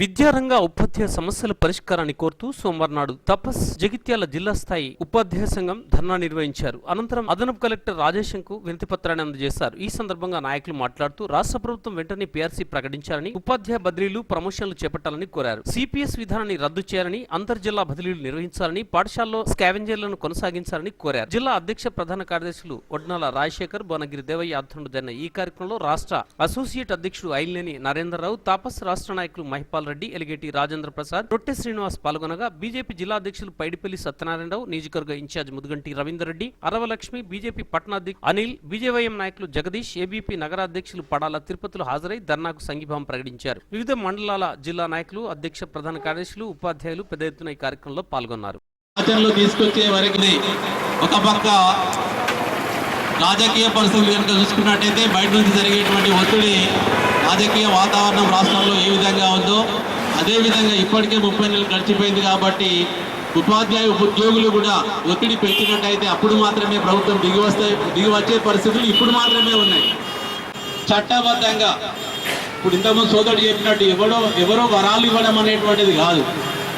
విద్యారంగ ఉపాధ్యాయ సమస్యల పరిష్కారాన్ని కోరుతూ సోమవారం నాడు తపస్ జగిత్యాల జిల్లా స్థాయి ఉపాధ్యాయ సంఘం ధర్నా నిర్వహించారు. అనంతరం అదనపు కలెక్టర్ రాజేశంకు వినతి పత్రాన్ని అందజేశారు. ఈ సందర్భంగా నాయకులు మాట్లాడుతూ రాష్ట్ర ప్రభుత్వం వెంటనే పీఆర్సీ ప్రకటించాలని ఉపాధ్యాయ బదిలీలు ప్రమోషన్లు చేపట్టాలని కోరారు. సిపిఎస్ విధానాన్ని రద్దు చేయాలని అంతర్ జిల్లా బదిలీలు నిర్వహించాలని పాఠశాలలో స్కావెంజర్లను కొనసాగించాలని కోరారు. జిల్లా అధ్యక్ష ప్రధాన కార్యదర్శులు ఒడ్నాల రాజశేఖర్ భువనగిరి దేవయ్య ఆధ్వర్యంలో జరిగిన ఈ కార్యక్రమంలో రాష్ట్ర అసోసియేట్ అధ్యక్షుడు ఐలేని నరేంద్రరావు తాపస్ రాష్ట్ర నాయకులు మహిపాల్ రెడ్డి ఎలిగేటి రాజేంద్ర ప్రసాద్. రొట్టె శ్రీనివాస్ పాల్గొనగా బీజేపీ జిల్లా అధ్యక్షులు పైడిపల్లి సత్యనారాయణరావు నియోజకవర్గ in charge Mudugunti Ravinder Reddy Aravalakshmi BJP పట్టణాధ్యక్షులు Anil BJYM నాయకులు జగదీష్ ఏబీపీ నగరాధ్యక్షులు పడాల తిరుపతిలో హాజరై ధర్నాకు సంఘీభావం ప్రకటించారు. వివిధ మండలాల జిల్లా నాయకులు అధ్యక్ష ప్రధాన కార్యదర్శులు ఉపాధ్యాయులు పెద్ద ఎత్తున ఈ కార్యక్రమంలో పాల్గొన్నారు. తీసుకొచ్చే వరకు ఒక పక్క రాజకీయ పరిస్థితులు కనుక చూసుకున్నట్టయితే బయట నుంచి జరిగేటువంటి ఒత్తిడి రాజకీయ వాతావరణం రాష్ట్రంలో ఏ విధంగా ఉందో అదేవిధంగా ఇప్పటికే ముప్పై నెలలు గడిచిపోయింది కాబట్టి ఉపాధ్యాయ ఉద్యోగులు కూడా ఒత్తిడి పెంచినట్టయితే అప్పుడు మాత్రమే ప్రభుత్వం దిగి వస్తే దిగి వచ్చే పరిస్థితులు ఇప్పుడు మాత్రమే ఉన్నాయి. చట్టబద్ధంగా ఇప్పుడు ఇంతకుముందు సోదరుడు చెప్పినట్టు ఎవరో ఎవరో వరాలు ఇవ్వడం అనేటువంటిది కాదు.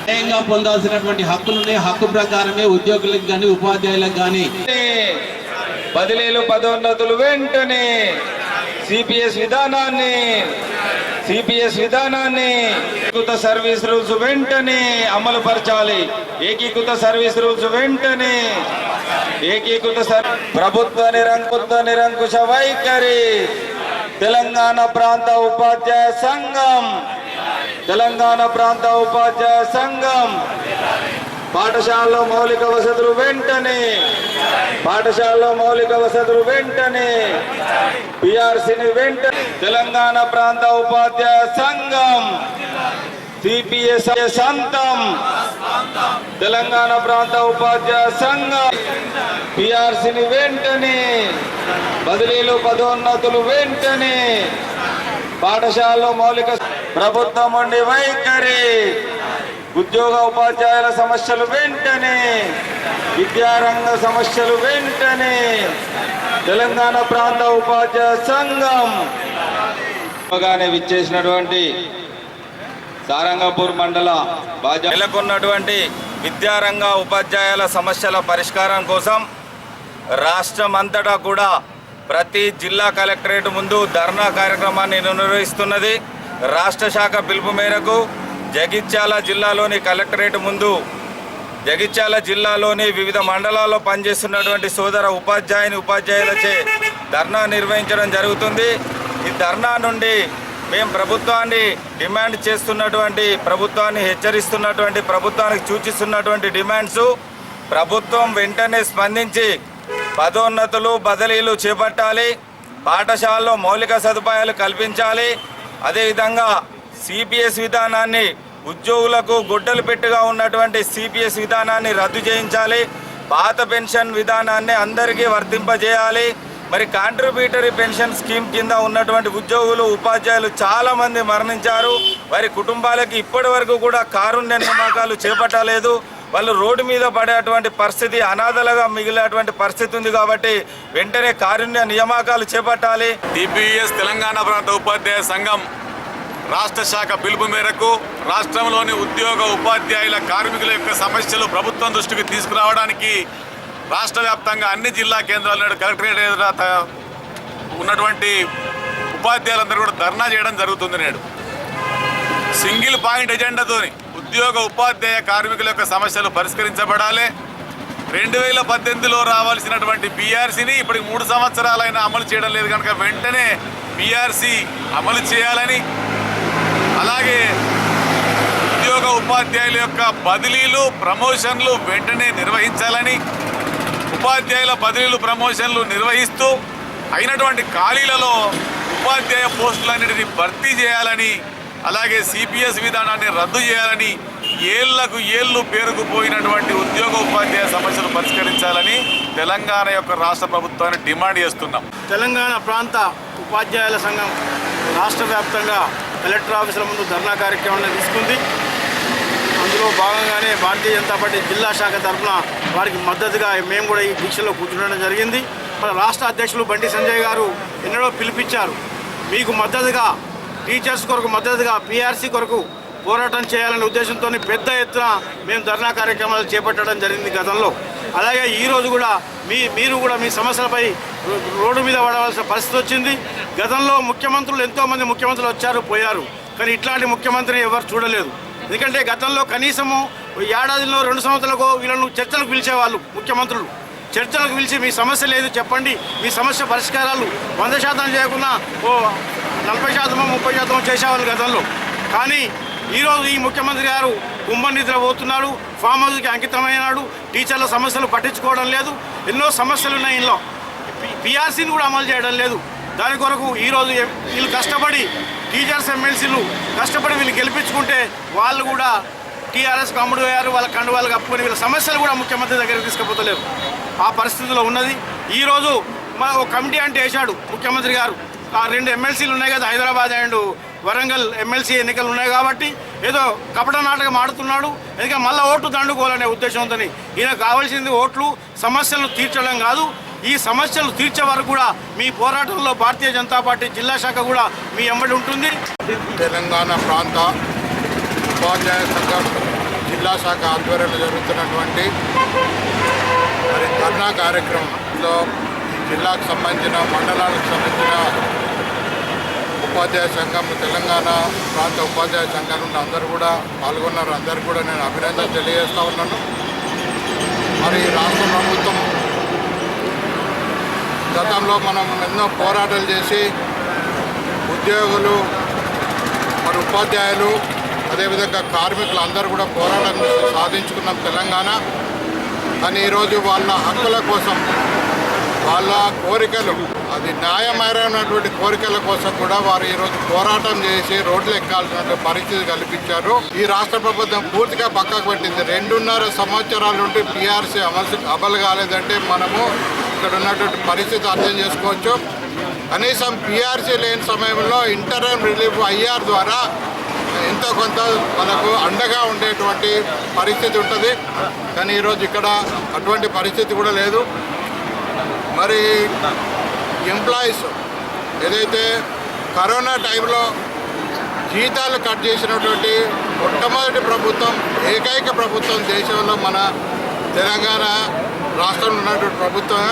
న్యాయంగా పొందాల్సినటువంటి హక్కులు ఉన్నాయి. హక్కు ప్రకారమే ఉద్యోగులకు కానీ ఉపాధ్యాయులకు కానీ బదిలీలు పదోన్నతులు వెంటనే సిపిఎస్ విధానాన్ని సిపిఎస్ విధానాన్ని ఏకీకృత సర్వీస్ రూల్స్ వెంటనే అమలు పరచాలి ఏకీకృత సర్వీస్ రూల్స్ వెంటనే ఏకీకృత సర్ ప్రభుత్వ నిరంకుత నిరంకుశ వైఖరి. తెలంగాణ ప్రాంత ఉపాధ్యాయ సంఘం తెలంగాణ ప్రాంత ఉపాధ్యాయ సంఘం పాఠశాలలో మౌలిక వసతులు వెంటనే పాఠశాలలో మౌలిక వసతులు వెంటనే పిఆర్సీని వెంటనే తెలంగాణ ప్రాంత ఉపాధ్యాయ సంఘం సిపిఎస్ సంతం తెలంగాణ ప్రాంత ఉపాధ్యాయ సంఘం పిఆర్సీని వెంటనే బదిలీలు పదోన్నతులు వెంటనే పాఠశాలలో మౌలిక ప్రభుత్వం ఉండి వైఖరి ఉద్యోగ ఉపాధ్యాయుల సమస్యలు వెంటనే విద్యారంగ సమస్యలు వెంటనే తెలంగాణ ప్రాంత ఉపాధ్యాయ సంఘం గానే విచ్చేసినటువంటి సారంగపూర్ మండల బాజా నెలకొన్నటువంటి విద్యారంగ ఉపాధ్యాయుల సమస్యల పరిష్కారం కోసం రాష్ట్రం అంతటా కూడా ప్రతి జిల్లా కలెక్టరేట్ ముందు ధర్నా కార్యక్రమాన్ని నిర్వహిస్తున్నది. రాష్ట్ర శాఖ పిలుపు మేరకు జగిత్యాల జిల్లాలోని కలెక్టరేట్ ముందు జగిత్యాల జిల్లాలోని వివిధ మండలాల్లో పనిచేస్తున్నటువంటి సోదర ఉపాధ్యాయుని ఉపాధ్యాయులచే ధర్నా నిర్వహించడం జరుగుతుంది. ఈ ధర్నా నుండి మేము ప్రభుత్వాన్ని డిమాండ్ చేస్తున్నటువంటి ప్రభుత్వాన్ని హెచ్చరిస్తున్నటువంటి ప్రభుత్వానికి సూచిస్తున్నటువంటి డిమాండ్స్ ప్రభుత్వం వెంటనే స్పందించి పదోన్నతులు బదిలీలు చేపట్టాలి. పాఠశాలలో మౌలిక సదుపాయాలు కల్పించాలి. అదేవిధంగా సిపిఎస్ విధానాన్ని ఉద్యోగులకు గుడ్డలు పెట్టుగా ఉన్నటువంటి సిపిఎస్ విధానాన్ని రద్దు చేయించాలి. పాత పెన్షన్ విధానాన్ని అందరికీ వర్తింపజేయాలి. మరి కాంట్రిబ్యూటరీ పెన్షన్ స్కీమ్ కింద ఉన్నటువంటి ఉద్యోగులు ఉపాధ్యాయులు చాలామంది మరణించారు. వారి కుటుంబాలకి ఇప్పటి వరకు కూడా కారుణ్య నియామకాలు చేపట్టలేదు. వాళ్ళు రోడ్డు మీద పడేటువంటి పరిస్థితి అనాథలుగా మిగిలేటువంటి పరిస్థితి ఉంది కాబట్టి వెంటనే కారుణ్య నియామకాలు చేపట్టాలి. డిపిఎస్ తెలంగాణ ప్రాంత ఉపాధ్యాయ సంఘం రాష్ట్ర శాఖ పిలుపు మేరకు రాష్ట్రంలోని ఉద్యోగ ఉపాధ్యాయుల కార్మికుల యొక్క సమస్యలు ప్రభుత్వం దృష్టికి తీసుకురావడానికి రాష్ట్ర వ్యాప్తంగా అన్ని జిల్లా కేంద్రాల నేడు కలెక్టరేట్ ఎదుట ఉన్నటువంటి ఉపాధ్యాయులందరూ కూడా ధర్నా చేయడం జరుగుతుంది నేడు. సింగిల్ పాయింట్ ఎజెండాతోని ఉద్యోగ ఉపాధ్యాయ కార్మికుల యొక్క సమస్యలు పరిష్కరించబడాలి. రెండు వేల పద్దెనిమిదిలో రావాల్సినటువంటి బీఆర్సీని ఇప్పటికి మూడు సంవత్సరాలైనా అమలు చేయడం లేదు కనుక వెంటనే బీఆర్సీ అమలు చేయాలని అలాగే ఉద్యోగ ఉపాధ్యాయుల యొక్క బదిలీలు ప్రమోషన్లు వెంటనే నిర్వహించాలని ఉపాధ్యాయుల బదిలీలు ప్రమోషన్లు నిర్వహిస్తూ అయినటువంటి ఖాళీలలో ఉపాధ్యాయ పోస్టులన్నిటిని భర్తీ చేయాలని అలాగే సిపిఎస్ విధానాన్ని రద్దు చేయాలని ఏళ్ళకు ఏళ్ళు పేరుకుపోయినటువంటి ఉద్యోగ ఉపాధ్యాయ సమస్యలు పరిష్కరించాలని తెలంగాణ యొక్క రాష్ట్ర ప్రభుత్వాన్ని డిమాండ్ చేస్తున్నాం. తెలంగాణ ప్రాంత ఉపాధ్యాయుల సంఘం రాష్ట్ర వ్యాప్తంగా కలెక్టర్ ఆఫీసుల ముందు ధర్నా కార్యక్రమాన్ని తీసుకుంది. అందులో భాగంగానే భారతీయ జనతా పార్టీ జిల్లా శాఖ తరఫున వారికి మద్దతుగా మేము కూడా ఈ దీక్షలో కూర్చుండడం జరిగింది. మన రాష్ట్ర అధ్యక్షులు బండి సంజయ్ గారు ఎన్నడో పిలిపించారు. మీకు మద్దతుగా టీచర్స్ కొరకు మద్దతుగా పీఆర్సీ కొరకు పోరాటం చేయాలనే ఉద్దేశంతో పెద్ద ఎత్తున మేము ధర్నా కార్యక్రమాలు చేపట్టడం జరిగింది గతంలో. అలాగే ఈరోజు కూడా మీ మీరు కూడా మీ సమస్యలపై రో- రోడ్డు మీద పడవలసిన పరిస్థితి వచ్చింది. గతంలో ముఖ్యమంత్రులు ఎంతోమంది ముఖ్యమంత్రులు వచ్చారు పోయారు కానీ ఇట్లాంటి ముఖ్యమంత్రిని ఎవరు చూడలేదు ఎందుకంటే గతంలో కనీసము ఏడాదిలో రెండు సంవత్సరాలకు వీళ్ళను చర్చలకు పిలిచేవాళ్ళు ముఖ్యమంత్రులు చర్చలకు పిలిచి మీ సమస్య లేదు చెప్పండి మీ సమస్య పరిష్కారాలు వంద శాతం చేయకుండా ఓ నలభై శాతమో ముప్పై శాతమో చేసేవాళ్ళు గతంలో కానీ ఈరోజు ఈ ముఖ్యమంత్రి గారు కుంభ నిద్ర పోతున్నాడు ఫామ్ హౌస్కి అంకితమైనాడు టీచర్ల సమస్యలు పట్టించుకోవడం లేదు ఎన్నో సమస్యలు ఉన్నాయి ఇందులో పిఆర్సీని కూడా అమలు చేయడం లేదు దాని కొరకు ఈరోజు వీళ్ళు కష్టపడి టీచర్స్ ఎమ్మెల్సీలు కష్టపడి వీళ్ళు గెలిపించుకుంటే వాళ్ళు కూడా టీఆర్ఎస్ అమ్ముడు అయ్యారు వాళ్ళ కండువాలు కప్పుకొని వీళ్ళ సమస్యలు కూడా ముఖ్యమంత్రి దగ్గరికి తీసుకుపోతలేరు ఆ పరిస్థితిలో ఉన్నది. ఈరోజు మన ఒక కమిటీ అంటే వేశాడు ముఖ్యమంత్రి గారు. ఆ రెండు ఎమ్మెల్సీలు ఉన్నాయి కదా హైదరాబాద్ అండ్ వరంగల్ ఎమ్మెల్సీ ఎన్నికలు ఉన్నాయి కాబట్టి ఏదో కపట నాటకం ఆడుతున్నాడు. ఎందుకంటే మళ్ళీ ఓట్లు దండుకోవాలనే ఉద్దేశంతో ఈయన కావాల్సింది ఓట్లు సమస్యలను తీర్చడం కాదు. ఈ సమస్యలు తీర్చే వరకు కూడా మీ పోరాటంలో భారతీయ జనతా పార్టీ జిల్లా శాఖ కూడా మీ ఎంబడి ఉంటుంది. తెలంగాణ ప్రాంత ఉపాధ్యాయ సంఘం జిల్లా శాఖ ఆధ్వర్యంలో జరుగుతున్నటువంటి మరి ధర్నా కార్యక్రమంలో జిల్లాకు సంబంధించిన మండలాలకు సంబంధించిన ఉపాధ్యాయ సంఘం తెలంగాణ ప్రాంత ఉపాధ్యాయ సంఘం నుండి అందరూ కూడా పాల్గొన్నారు. అందరు కూడా నేను అభినందన తెలియజేస్తా ఉన్నాను. మరి రాష్ట్ర ప్రభుత్వం గతంలో మనం ఎన్నో పోరాటాలు చేసి ఉద్యోగులు మరి ఉపాధ్యాయులు అదేవిధంగా కార్మికులు అందరూ కూడా పోరాటం సాధించుకున్నాం తెలంగాణ. కానీ ఈరోజు వాళ్ళ హక్కుల కోసం వాళ్ళ కోరికలు అది న్యాయమైనటువంటి కోరికల కోసం కూడా వారు ఈరోజు పోరాటం చేసి రోడ్లు ఎక్కాల్సిన పరిస్థితి కల్పించారు. ఈ రాష్ట్ర ప్రభుత్వం పూర్తిగా పక్కకు పెట్టింది. రెండున్నర సంవత్సరాల నుండి పీఆర్సీ అమలు అమలు కాలేదంటే మనము ఇక్కడ ఉన్నటువంటి పరిస్థితి అర్థం చేసుకోవచ్చు. కనీసం పిఆర్సీ లేని సమయంలో ఇంటర్నల్ రిలీఫ్ ఐఆర్ ద్వారా ఎంతో కొంత మనకు అండగా ఉండేటువంటి పరిస్థితి ఉంటుంది. కానీ ఈరోజు ఇక్కడ అటువంటి పరిస్థితి కూడా లేదు. మరి ఎంప్లాయీస్ ఏదైతే కరోనా టైంలో జీతాలు కట్ చేసినటువంటి మొట్టమొదటి ప్రభుత్వం ఏకైక ప్రభుత్వం దేశంలో మన తెలంగాణ రాష్ట్రంలో ఉన్నటువంటి ప్రభుత్వం